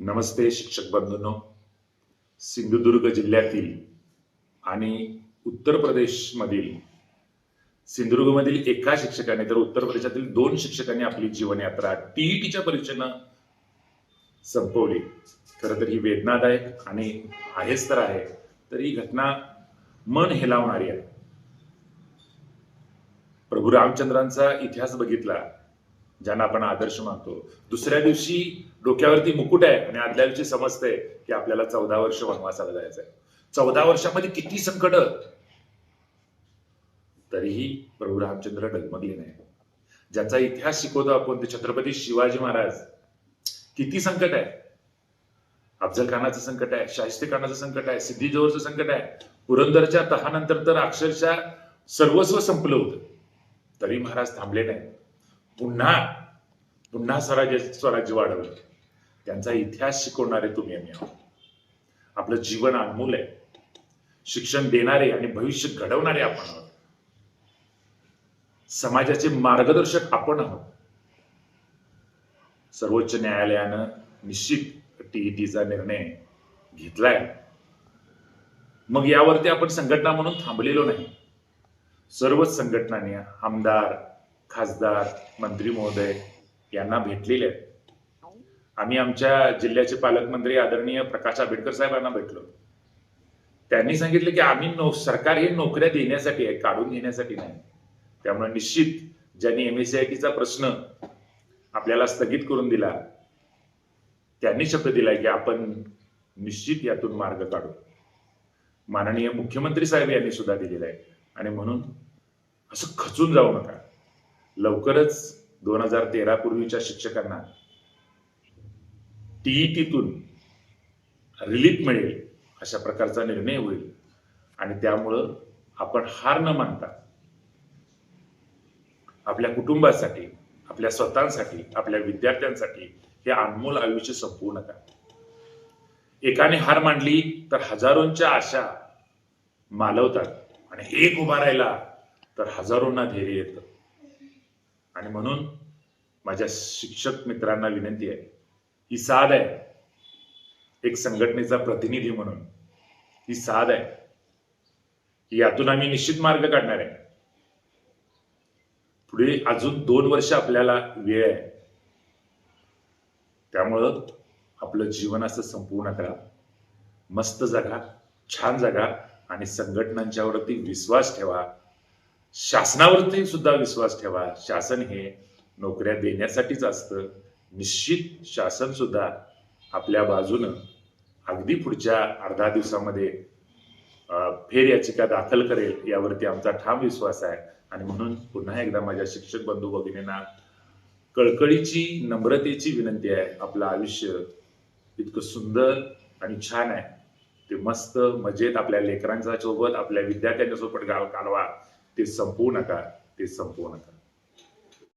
नमस्ते शिक्षक बंधूंनो. सिंधुदुर्ग जिल्ह्यातील आणि उत्तर प्रदेशमधील सिंधुदुर्गमधील एका शिक्षकाने तर उत्तर प्रदेशातील दोन शिक्षकांनी आपली जीवनयात्रा टीईटीच्या परीक्षेनं संपवली. खरं तर ही वेदनादायक आणि आहेच तर आहे तर ही घटना मन हेलावणारी आहे. प्रभू रामचंद्रांचा इतिहास बघितला ज्यांना आपण आदर्श मानतो. दुसऱ्या दिवशी डोक्यावरती मुकुट आहे आणि आदल्या दिवशी समजतंय की आपल्याला चौदा वर्ष वनवासाला जायचं आहे. चौदा वर्षामध्ये किती संकट? तरीही प्रभू रामचंद्र डगमगले नाही. ज्यांचा इतिहास शिकवतो आपण ते छत्रपती शिवाजी महाराज. किती संकट आहे? अफजल खानाचं संकट आहे शाहिस्ते खानाचं संकट आहे सिद्धी जोहरचं संकट आहे. पुरंदरच्या तहानंतर तर अक्षरशः सर्वस्व संपलं होतं. तरी महाराज थांबले नाही पुन्हा पुन्हा स्वराज्य स्वराज्य वाढवलं. त्यांचा इतिहास शिकवणारे तुम्ही आम्ही. आहोत आपलं जीवन अनमोल आहे. शिक्षण देणारे आणि भविष्य घडवणारे आपण आहोत. समाजाचे मार्गदर्शक आपण आहोत. सर्वोच्च न्यायालयानं निश्चित टीईटीचा निर्णय घेतलाय. मग यावरती आपण संघटना म्हणून थांबलेलो नाही. सर्वच संघटनांनी आमदार खासदार मंत्री महोदय यांना भेटलेले आहेत. आम्ही आमच्या जिल्ह्याचे पालकमंत्री आदरणीय प्रकाश आंबेडकर साहेबांना भेटलो. त्यांनी सांगितलं की आम्ही नो सरकार हे नोकऱ्या देण्यासाठी आहे काढून घेण्यासाठी नाही. त्यामुळे निश्चित ज्यांनी एम एस चा प्रश्न आपल्याला स्थगित करून दिला त्यांनी शब्द दिलाय की आपण निश्चित यातून मार्ग काढू. माननीय मुख्यमंत्री साहेब यांनी सुद्धा दिलेला आहे. आणि म्हणून असं खचून जाऊ नका. लवकरच दोन हजार तेरा पूर्वीच्या शिक्षकांना टीईटीतून रिलीफ मिळेल अशा प्रकारचा निर्णय होईल. आणि त्यामुळं आपण हार न मानता आपल्या कुटुंबासाठी आपल्या स्वतःसाठी आपल्या विद्यार्थ्यांसाठी हे अनमोल आयुष्य संपवू नका. एकाने हार मांडली तर हजारोंच्या आशा मालवतात आणि एक उभा राहिला तर हजारोंना धैर्य येतं. आणि म्हणून माझ्या शिक्षक मित्रांना विनंती आहे. ही साध आहे. एक संघटनेचा प्रतिनिधी म्हणून. ही साध आहे. यातून आम्ही निश्चित मार्ग काढणार आहे. पुढे अजून दोन वर्ष आपल्याला वेळ आहे. त्यामुळं आपलं जीवन असं संपवू नका मस्त जगा छान जगा आणि संघटनांच्यावरती विश्वास ठेवा. शासनावरती सुद्धा विश्वास ठेवा. शासन हे नोकऱ्या देण्यासाठीच असतं. निश्चित शासन सुद्धा आपल्या बाजूनं अगदी पुढच्या अर्धा दिवसामध्ये फेर याचिका दाखल करेल यावरती आमचा ठाम विश्वास आहे. आणि म्हणून पुन्हा एकदा माझ्या शिक्षक बंधू भगिनींना कळकळीची नम्रतेची विनंती आहे. आपलं आयुष्य इतकं सुंदर आणि छान आहे. ते मस्त मजेत आपल्या लेकरांच्या सोबत आपल्या विद्यार्थ्यांच्या सोबत गाव कालवा ते संपवू नका ते संपवू नका